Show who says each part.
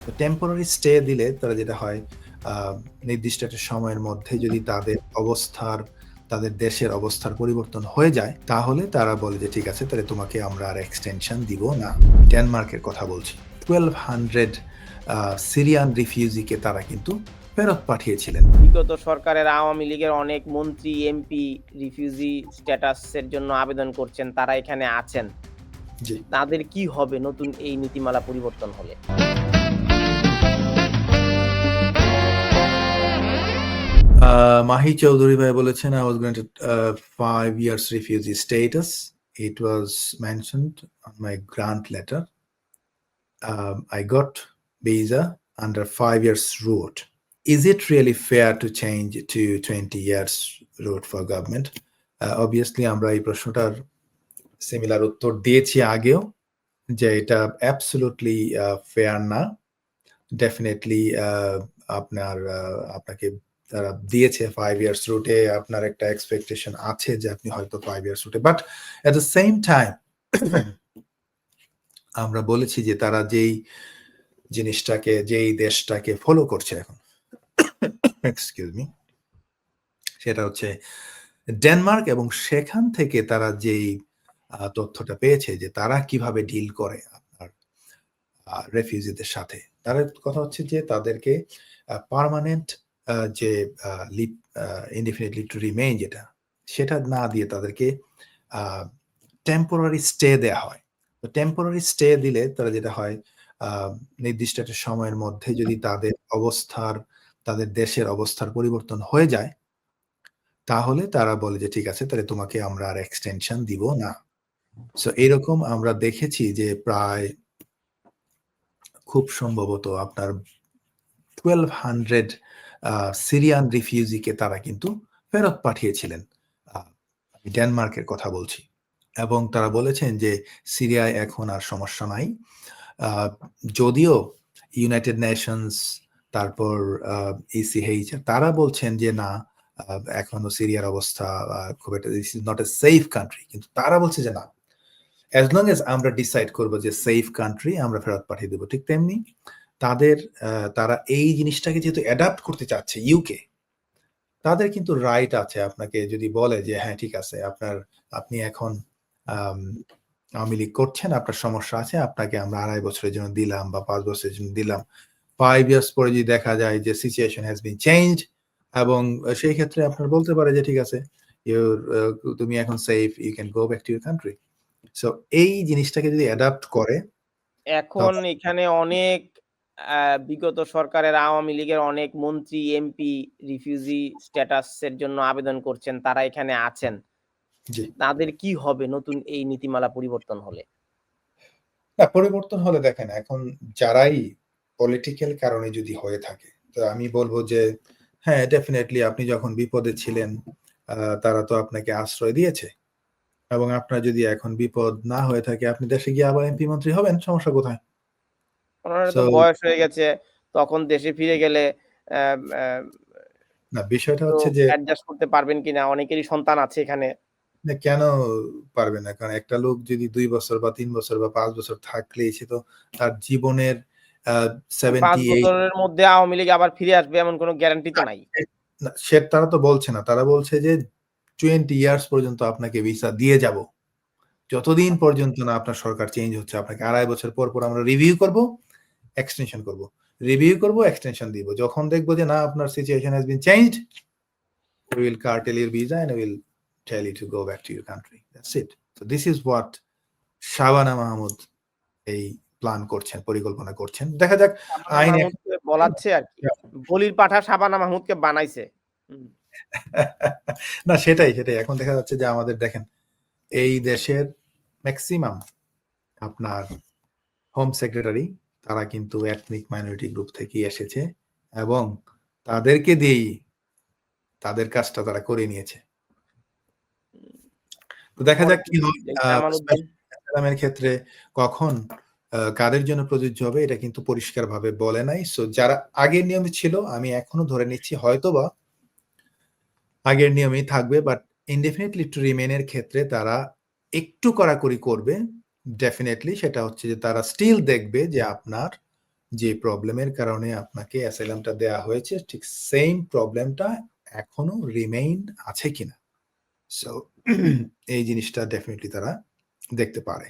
Speaker 1: তো temporary stay দিলে তারা যেটা হয় নির্দিষ্ট একটা সময়ের মধ্যে যদি তাদের অবস্থার তাদের দেশের অবস্থার পরিবর্তন হয়ে যায়, তাহলে তারা বলে যে ঠিক আছে তাহলে তোমাকে আমরা আর এক্সটেনশন দিব না। ডেনমার্কের কথা বলছি। 1200 আ সিরিয়ান রিফিউজিকে তারা কিন্তু ফেরত পাঠিয়েছিলেন।
Speaker 2: বিগত সরকারের আওয়ামী লীগের অনেক মন্ত্রী, এমপি রিফিউজি স্ট্যাটাসের জন্য আবেদন করছেন। তারা এখানে আছেন। তাদের কি হবে নতুন এই নীতিমালা পরিবর্তন হলে?
Speaker 1: মাহি চৌধুরী ভাই বলেছেন, "I was granted uh, five years refugee status. It was mentioned on my grant letter. Um, I got visa under five years route. Is it really fair to change to 20 years route for government?" Uh, obviously আমরা এই প্রশ্নটার similar উত্তর দিয়েছি আগেও যে এটা absolutely a fair না। Definitely আপনার আপনাকে তারা দিয়েছে ফাইভ ইয়ার্স রুটে আপনার একটা এক্সপেকটেশন আছে যে আপনি হয়তো ফাইভ ইয়ার্স রুটে। But at the same time আমরা বলেছি যে তারা যেই জিনিসটাকে, যেই দেশটাকে ফলো করছে এখন এক্সকিউজ মি সেটা হচ্ছে ডেনমার্ক এবং সেখান থেকে তারা যেই তথ্যটা পেয়েছে যে তারা কীভাবে ডিল করে আপনার রেফিউজিদের সাথে। তাদের কথা হচ্ছে যে তাদেরকে পার্মানেন্ট যে লিভ আ indefinite leave যেটা, সেটা না দিয়ে তাদেরকে টেম্পোরারি স্টে দেয়া হয়। তো টেম্পোরারি স্টে দিলে তারা যেটা হয় নির্দিষ্ট একটা সময়ের মধ্যে যদি তাদের অবস্থার তাদের দেশের অবস্থার পরিবর্তন হয়ে যায়, তাহলে তারা বলে যে ঠিক আছে তাহলে তোমাকে আমরা আর এক্সটেনশন দিব না। সো এরকম আমরা দেখেছি যে প্রায় খুব সম্ভবত আপনার 1200 আ সিরিয়ান রিফিউজিকে তারা কিন্তু ফেরত পাঠিয়েছিলেন। আমি ডেনমার্কের কথা বলছি। এবং তারা বলেছেন যে, সিরিয়ায় এখন আর সমস্যা নাই। যদিও ইউনাইটেড নেশনস, তারপর আ ECHR তারা বলছেন যে, না এখনও সিরিয়ার অবস্থা খুব একটা is not a safe country. কিন্তু তারা বলছে যে, না। অ্যাজ লং এজ আমরা ডিসাইড করব যে সেফ কান্ট্রি আমরা ফেরত পাঠিয়ে দেবো, ঠিক তেমনি তাদের তারা এই জিনিসটাকে যেহেতু অ্যাডাপ্ট করতে চাচ্ছে ইউকে, তাদের কিন্তু রাইট আছে আপনাকে যদি বলে যে হ্যাঁ ঠিক আছে আপনার আপনি এখন আওয়ামী লীগ করছেন, আপনার সমস্যা আছে, আপনাকে আমরা ২.৫ বছরের জন্য দিলাম বা ৫ বছরের জন্য দিলাম। 5 ইয়ার্স পরে যদি দেখা যায় যে সিচুয়েশন হ্যাজ বিন চেঞ্জড এবং সেই ক্ষেত্রে আপনার বলতে পারে যে ঠিক আছে ইউর তুমি এখন safe, you can go back to your country. So এই জিনিসটাকে যদি অ্যাডাপ্ট করে
Speaker 2: এখন এখানে অনেক বিগত সরকারের আওয়ামী লীগের অনেক মন্ত্রী, এমপি রিফিউজি স্ট্যাটাসের জন্য আবেদন করছেন। তারা এখানে আছেন। তাদের কি হবে নতুন এই নীতিমালা পরিবর্তন হলে?
Speaker 1: না পরিবর্তন হলে দেখেন এখন যারাই পলিটিক্যাল কারণে যদি হয়ে থাকে, তো আমি বলব যে হ্যাঁ ডেফিনেটলি আপনি যখন বিপদে ছিলেন তারা তো আপনাকে আশ্রয় দিয়েছে। এবং আপনার যদি এখন বিপদ না হয়ে থাকে আপনি দেশে গিয়ে আবার এমপি মন্ত্রী হবেন, সমস্যা কোথায়?
Speaker 2: ওনার তো বয়স হয়ে গেছে। তখন দেশে ফিরে গেলে
Speaker 1: না বিষয়টা হচ্ছে যে
Speaker 2: অ্যাডজাস্ট করতে পারবেন কিনা? অনেকেরই সন্তান আছে এখানে।
Speaker 1: কেন পারবে না? কারণ একটা লোক যদি ২ বছর বা ৩ বছর বা ৫ বছর থাকলেই সে তো তার জীবনের আ
Speaker 2: ৫
Speaker 1: 78
Speaker 2: বছরের মধ্যে আওয়ামী লীগ আবার ফিরে আসবে এমন কোন গ্যারান্টি তো নাই।
Speaker 1: সে তারা তো বলছে না। তারা বলছে যে 20 ইয়ার্স পর্যন্ত আপনাকে ভিসা দিয়ে যাব। যতদিন পর্যন্ত না আপনার সরকার চেঞ্জ হচ্ছে আপনাকে ২.৫ বছর পর, পর আমরা রিভিউ করব, এক্সটেনশন করব। রিভিউ করব, এক্সটেনশন দিব। যখন দেখব যে না আপনার situation has been changed, will curtail your visa and we will tell you to go back to your country. That's it. So this is what Shabana Mahmud এই প্ল্যান করছেন, পরিকল্পনা করছেন। দেখা যাক আইন
Speaker 2: বলাচ্ছে আরকি। বলির পাঠা শাবানা মাহমুদকে বানাইছে।
Speaker 1: না সেটাই, সেটাই। এখন দেখা যাচ্ছে যে আমাদের দেখেন এই দেশের ম্যাক্সিমাম আপনার হোম সেক্রেটারি তারা কিন্তু এথনিক মাইনরিটি গ্রুপ থেকেই এসেছে এবং তাদেরকে দিয়েই তাদের কাজটা তারা করে নিয়েছে। তো দেখা যাক কি হয় ক্ষেত্রে কখন কাদের জন্য প্রযোজ্য হবে এটা কিন্তু পরিষ্কারভাবে বলে নাই। সো যারা আগের নিয়মে ছিল আমি এখনও ধরে নিচ্ছি হয়তোবা আগের নিয়মেই থাকবে বাট indefinite leave রিমেনের ক্ষেত্রে তারা একটু কড়াকড়ি করবে। ডেফিনিটলি সেটা হচ্ছে যে তারা স্টিল দেখবে যে আপনার যে প্রবলেমের কারণে আপনাকে অ্যাসাইলামটা দেয়া হয়েছে, ঠিক সেম প্রবলেমটা এখনও রিমেইন আছে কিনা। সো এই জিনিসটা ডেফিনেটলি তারা দেখতে পারে।